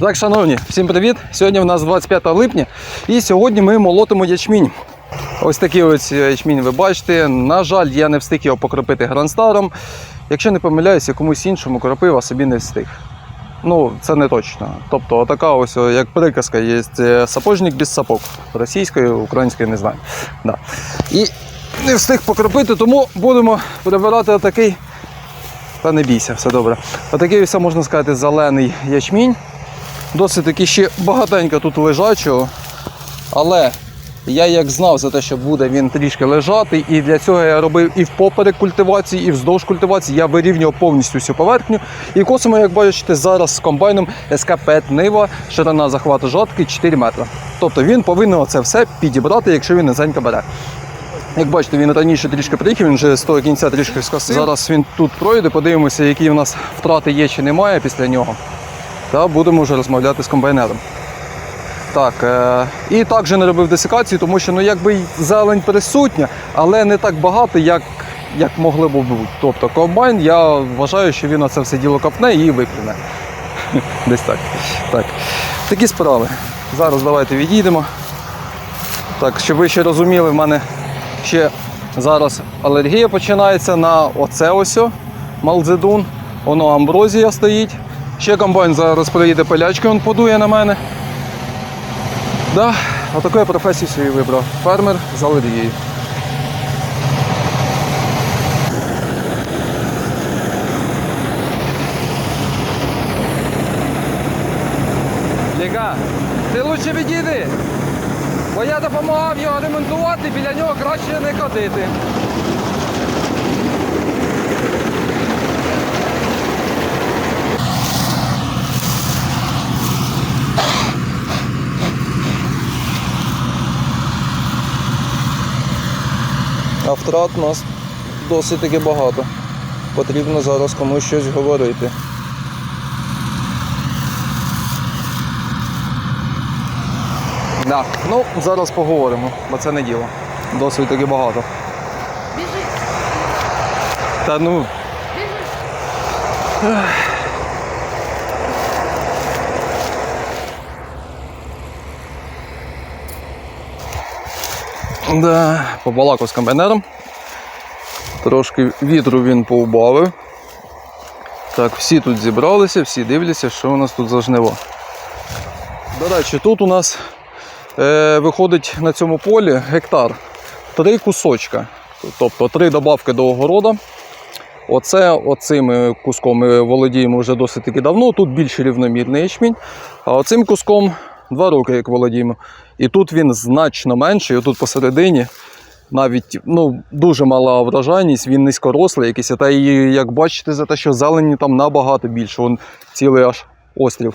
Так, шановні, всім привіт! Сьогодні в нас 25 липня і сьогодні ми молотимо ячмінь. Ось такий ось ячмінь ви бачите. На жаль, я не встиг його покропити гранстаром. Якщо не помиляюся, комусь іншому кропив, а собі не встиг. Ну, це не точно. Тобто, така ось, як приказка, є е, сапожник без сапог. Російською, українською не знаю. Да. І не встиг покропити, тому будемо прибирати отакий. Та не бійся, все добре. Отакий ось, можна сказати, зелений ячмінь. Досить таки ще багатенько тут лежачого. Але я як знав за те, що буде він трішки лежати, і для цього я робив і впоперек культивації, і вздовж культивації. Я вирівнював повністю всю поверхню. І косимо, як бачите, зараз з комбайном СК-5 Нива, ширина захвату жатки 4 метри. Тобто він повинен це все підібрати, якщо він низенько бере. Як бачите, він раніше трішки приїхав, він вже з того кінця трішки скосив. Зараз він тут пройде, подивимося, які в нас втрати є чи немає після нього. Та будемо вже розмовляти з комбайнером. Так, е- і також не робив десикацію, тому що ну, якби зелень присутня, але не так багато, як, як могли б бути. Тобто комбайн, я вважаю, що він це все діло копне і виплюне. Десь так. так. Такі справи. Зараз давайте відійдемо. Так, щоб ви ще розуміли, в мене ще зараз алергія починається на оце ось малдзедун. Воно амброзія стоїть. Ще комбайн зараз приїде пилячки, він подує на мене. Да, я професію собі вибрав. Фермер з алергією. Ліга, ти лучше відійди. Бо я допомагав його ремонтувати, біля нього краще не ходити. А втрат у нас досить таки багато. Потрібно зараз комусь щось говорити. Да. Ну, зараз поговоримо, бо це не діло. Досить таки багато. Біжи, Та ну, біжи. Да, побалакав з комбайнером. Трошки вітру він поубавив. Так, всі тут зібралися, всі дивляться, що у нас тут за жниво. До речі, тут у нас е, виходить на цьому полі гектар. Три кусочка. Тобто три добавки до огорода. Оце оцим куском ми володіємо вже досить таки давно. Тут більш рівномірний ячмінь. А оцим куском два роки, як володіємо. І тут він значно менший. Отут посередині навіть ну, дуже мала врожайність, він низькорослий якийсь. Та і як бачите, за те, що зелені там набагато більше. Вон цілий аж острів.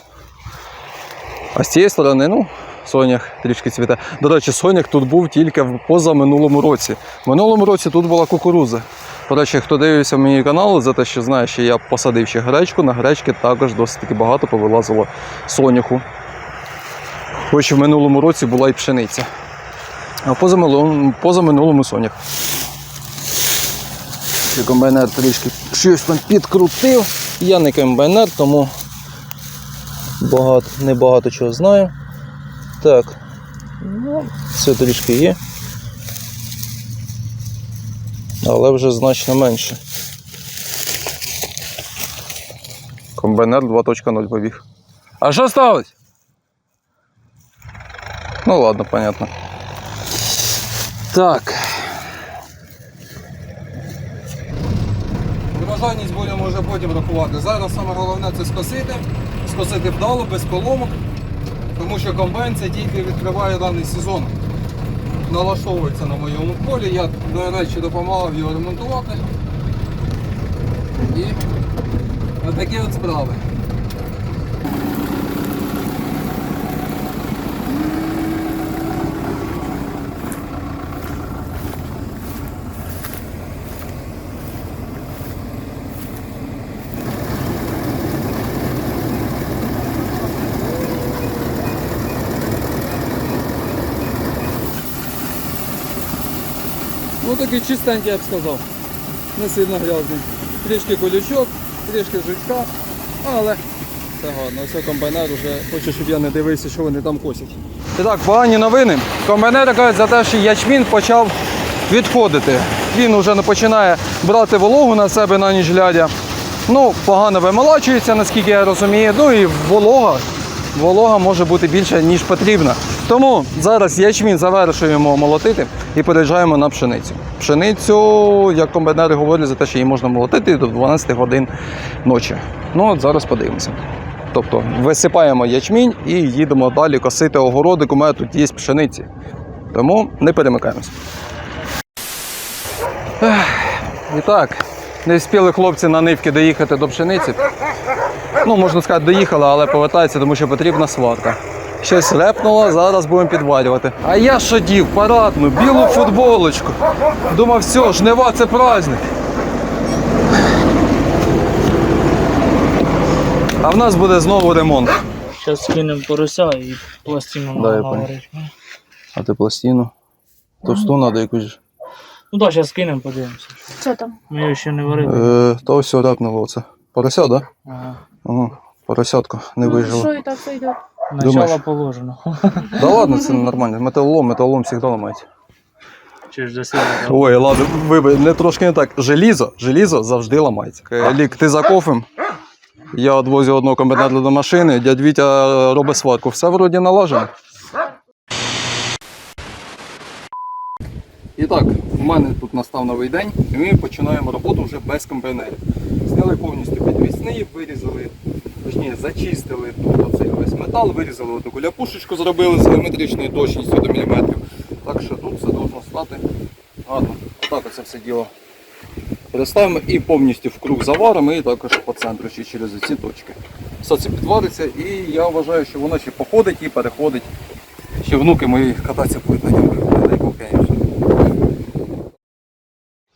А з цієї сторони, ну, сонях трішки цвіте. До речі, сонях тут був тільки в позаминулому році. В минулому році тут була кукуруза. До речі, хто дивився мій канал, за те, що знає, що я посадив ще гречку, на гречки також досить таки багато повилазило соняху. Хоч в минулому році була і пшениця. А позаминулому, позаминулому сонях. Ще комбайнер трішки щось там підкрутив. Я не комбайнер, тому багато, не багато чого знаю. Так, ну, все трішки є. Але вже значно менше. Комбайнер 2.0 побіг. А що сталося? Ну ладно, понятно. Так. Врожайність будемо вже потім рахувати. Зараз саме головне це скосити. Скосити вдало, без поломок. Тому що комбайн це тільки відкриває даний сезон. Налаштовується на моєму полі. Я, до речі, допомагав його ремонтувати. І отакі от справи. Ну такий чистенький, я б сказав. Не сильно грязний. Трішки колючок, трішки жучка, але Це гарно. Ось комбайнер вже хоче, щоб я не дивився, що вони там косять. І так, погані новини. Комбайнери кажуть за те, що ячмін почав відходити. Він вже починає брати вологу на себе на ніч глядя. Ну, погано вимолачується, наскільки я розумію. Ну і волога. Волога може бути більше, ніж потрібна. Тому зараз ячмін завершуємо молотити і переїжджаємо на пшеницю. Пшеницю, як комбайнери говорять, за те, що її можна молотити до 12 годин ночі. Ну, от зараз подивимося. Тобто висипаємо ячмінь і їдемо далі косити огородик. У мене тут є пшениці. Тому не перемикаємося. І так, не встигли хлопці на нивки доїхати до пшениці. Ну, можна сказати, доїхали, але повертаються, тому що потрібна сварка. Щось репнуло, зараз будемо підварювати. А я що дів, парадну, білу футболочку. Думав, все, жнива це праздник. А в нас буде знову ремонт. Зараз скинемо порося і пластину Да, я. А ти пластину? Товсту треба якусь. Ну так, зараз скинемо, подивимося. Що там? Ми його ще не варили. Е, то все репнуло оце. Порося, так? Да? Ага. Ага. Поросятко не Ну, вижило. що і так сойде? Начало Думаєш? положено. Да ладно, це нормально. Металолом, металолом завжди ламається. Чи ж? Ой, ладно, вибач, не трошки не так. Желізо, желізо завжди ламається. Е, Лік, ти за кофем? Я відвозю одного комбінатора до машини, дядь Вітя робить сварку. Все вроді налажено. І так, у мене тут настав новий день, і ми починаємо роботу вже без комбайнерів. Зняли повністю підвісний, вирізали, точніше зачистили тут оцей весь метал, вирізали одну куляпушечку, зробили з геометричною точністю до міліметрів. Так що тут все должно стати гарно. Отак оце все діло переставимо і повністю в круг заваримо і також по центру ще через ці точки. Все це підвариться і я вважаю, що воно ще походить і переходить. Ще внуки мої кататися будуть на ньому.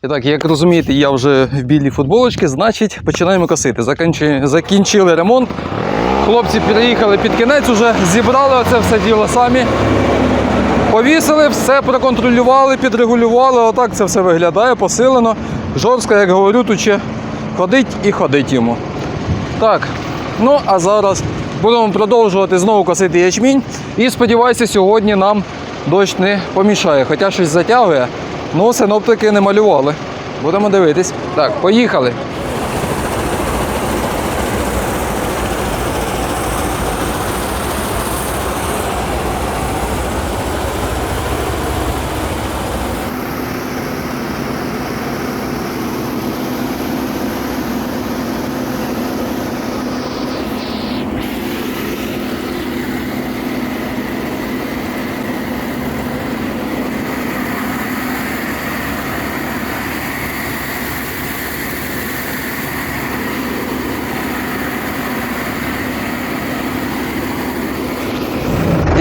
І так, як розумієте, я вже в білій футболочці, значить починаємо косити. Закінчи- Закінчили ремонт. Хлопці приїхали під кінець, уже зібрали оце все діло самі. Повісили, все проконтролювали, підрегулювали. Отак це все виглядає, посилено. Жорстко, як говорю, тут ще ходить і ходить йому. Так, ну а зараз будемо продовжувати знову косити ячмінь. І сподіваюся, сьогодні нам дощ не помішає. Хоча щось затягує, ну синоптики не малювали. Будемо дивитись. Так, поїхали.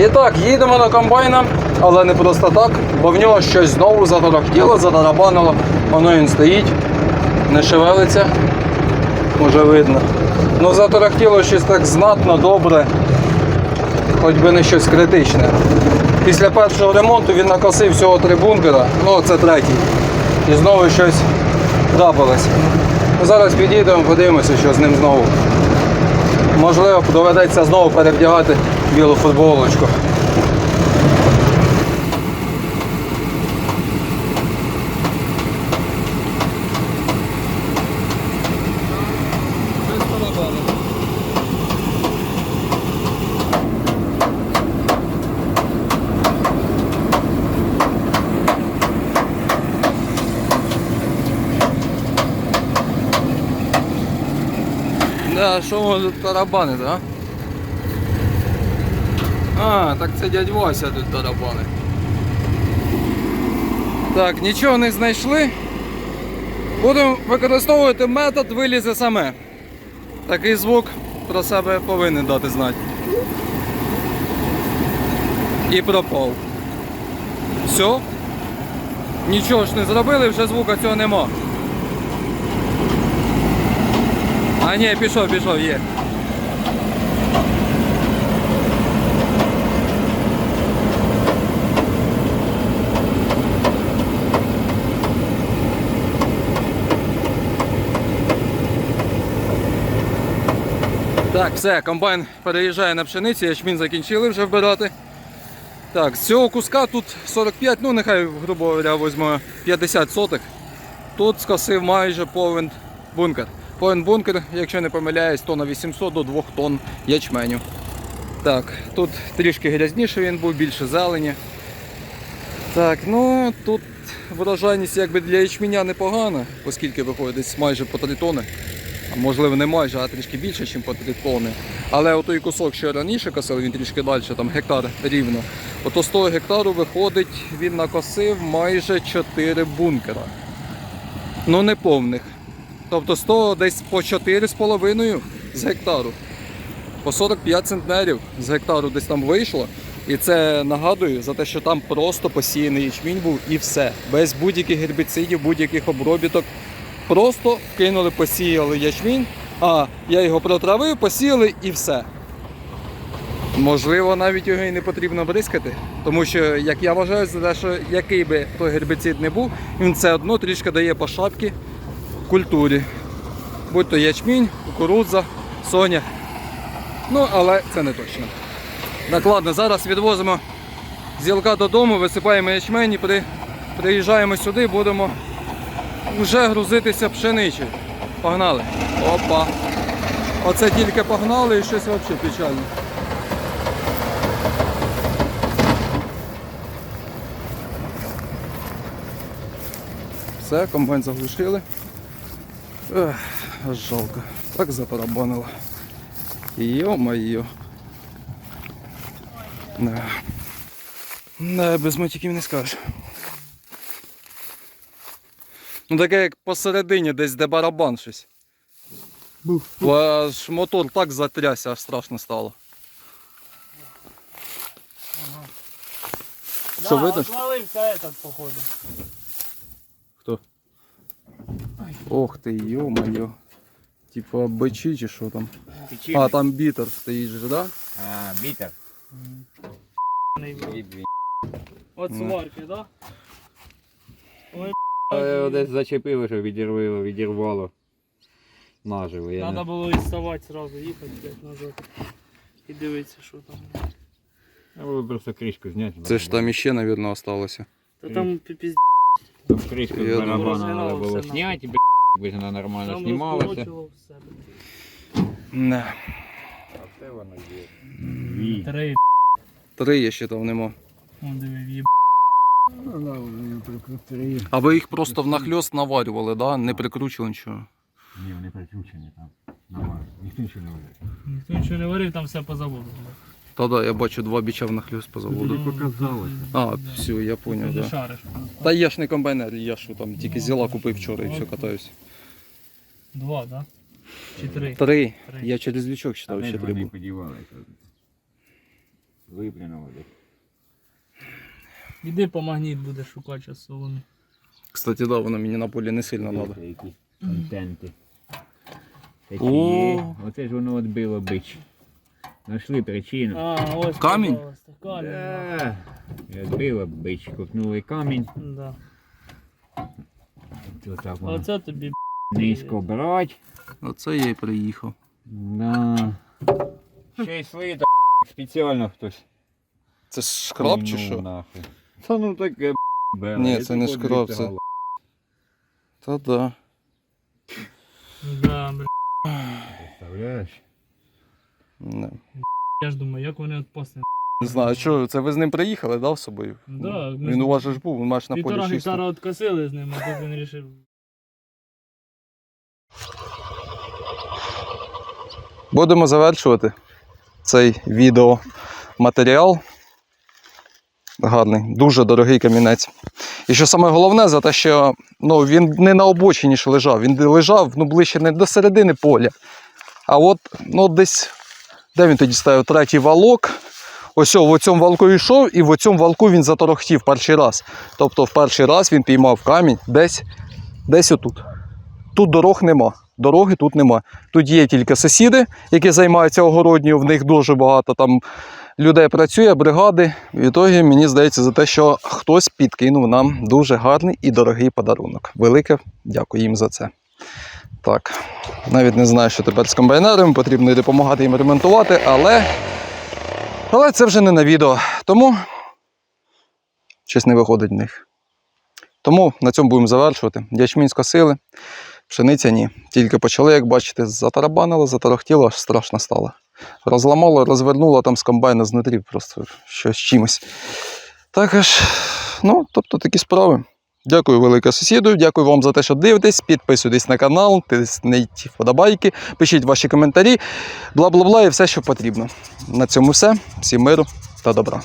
І так, їдемо на комбайна, але не просто так, бо в нього щось знову заторохтіло, затарабанило. Воно він стоїть, не шевелиться, може видно. Ну заторохтіло щось так знатно, добре, хоч би не щось критичне. Після першого ремонту він накосив всього три бункера, ну це третій. І знову щось трапилось. Зараз підійдемо, подивимося, що з ним знову. Можливо, доведеться знову перевдягати білу футболочку. Да, що воно тут тарабани, да? А, так це дядь Вася тут тарабани. Так, нічого не знайшли. Будемо використовувати метод вилізе саме. Такий звук про себе повинен дати знати. І пропав. Все. Нічого ж не зробили, вже звука цього нема. А ні, пішов, пішов, є. Так, Все, комбайн переїжджає на пшеницю, ячмінь закінчили вже вбирати. Так, з цього куска тут 45, ну нехай, грубо говоря, візьмемо 50 соток. Тут скосив майже повен бункер. Повен бункер, якщо не помиляюсь, то на 800 до 2 тонн ячменю. Так, тут трішки грязніше він був, більше зелені. Так, ну тут врожайність якби для ячменя непогана, оскільки виходить десь майже по 3 тонни. Можливо не майже, а трішки більше, ніж по 3 тонни. Але отой кусок, що раніше косив, він трішки далі, там гектар рівно. Ото з того гектару виходить, він накосив майже 4 бункера. Ну не повних. Тобто з того десь по 4,5 з гектару. По 45 центнерів з гектару десь там вийшло. І це нагадую за те, що там просто посіяний ячмінь був і все. Без будь-яких гербіцидів, будь-яких обробіток. Просто кинули, посіяли ячмінь, а я його протравив, посіяли і все. Можливо, навіть його і не потрібно бризкати, тому що, як я вважаю, за те, що який би той гербіцид не був, він все одно трішки дає по шапці культурі. Будь то ячмінь, кукурудза, соня. Ну, але це не точно. Так, ладно, зараз відвозимо зілка додому, висипаємо ячмень і при... приїжджаємо сюди, будемо вже грузитися пшеничею. Погнали. Опа. Оце тільки погнали і щось взагалі печально. Все, комбайн заглушили. Аж жалко. Так запарабанило. Йо-моє. Не. Не, без мотиків не скажеш. Ну таке як посередині десь де барабан щось. Аж мотор так затрясся, аж страшно стало. Що, видно? Отвалився этот, походу. Ох ти, йо-моє. Типа бичі чи що там? А, там бітер стоїть же, да? А, бітер. От Ну. сварки, да? Ой, Але його десь зачепило, що відірвало, відірвало. Наживо. Я Треба не... було і вставати зразу, їхати блядь, назад. І дивитися, що там. Треба було просто кришку зняти. Це ж там іще, мабуть, осталося. Та там піпіз Там кришку Я з думаю, барабана розгинало треба було все зняти, б**, Якби вона нормально знімалася. Не. А це воно є. Три, Три я ще там нема. он диви, в'їб. А ви їх просто внахльост наварювали, да? Не прикручували нічого. Ні, вони прикручені там. Нормально. Ніхто нічого не варить. Ніхто нічого не варив, там все по да, я бачу два біча внахльост по заводу. показалося. А, все, я понял, да. шариш. Та я ж не комбайнер, я ж там тільки зіла купив вчора і все катаюсь. Два, да? Чи три? Три. Три. Я через лючок читав, ще три подівалися. Виплюнули. Іди по магніт будеш шукати зараз соломи. Кстати, да, воно мені на полі не сильно треба. Контенти. Такі є. Оце ж воно відбило бич. Нашли причину. А, ось Камінь? пожалуйста, Камінь. Да. Відбило бич, копнули камінь. Да. Ось так воно. Оце тобі Низько брать. Оце я і приїхав. Да. Ще й слито, спеціально хтось. Це ж шкраб чи Ну, що? нахуй. Та ну таке бере. Ні, це не тут шкраб, це-. Та да. Да, бля. Представляєш? Не, Я ж думаю, як вони відпасне. не знаю, що, це ви з ним приїхали, да, з собою? Да, ми Він з- у вас же ж був, він маєш на Півтора полі чисто. гектара откосили з ним, а тут він вирішив. Будемо завершувати цей відеоматеріал. Гарний, дуже дорогий камінець. І що саме головне, за те, що ну, він не на обочині ж лежав, він лежав ну, ближче не до середини поля. А от ну, десь, де він тоді ставив третій валок. Ось в цьому валку йшов, і в цьому валку він заторохтів перший раз. Тобто в перший раз він піймав камінь десь, десь отут. Тут дорог нема. Дороги тут нема. Тут є тільки сусіди, які займаються огородньою, в них дуже багато там людей працює, бригади. В ітогі мені здається за те, що хтось підкинув нам дуже гарний і дорогий подарунок. Велике дякую їм за це. Так. Навіть не знаю, що тепер з комбайнерами, потрібно і допомагати їм ремонтувати, але. Але це вже не на відео. Тому щось не виходить в них. Тому на цьому будемо завершувати. Ячмінь скосили, пшениця ні. Тільки почали, як бачите, затарабанило, затарахтіло, аж страшно стало. Розламало, розвернуло там з комбайна знутрі, просто щось чимось. Також, ну, тобто такі справи. Дякую велике сусіду, дякую вам за те, що дивитесь. Підписуйтесь на канал, тисніть вподобайки, пишіть ваші коментарі, бла-бла-бла і все, що потрібно. На цьому все. Всім миру та добра.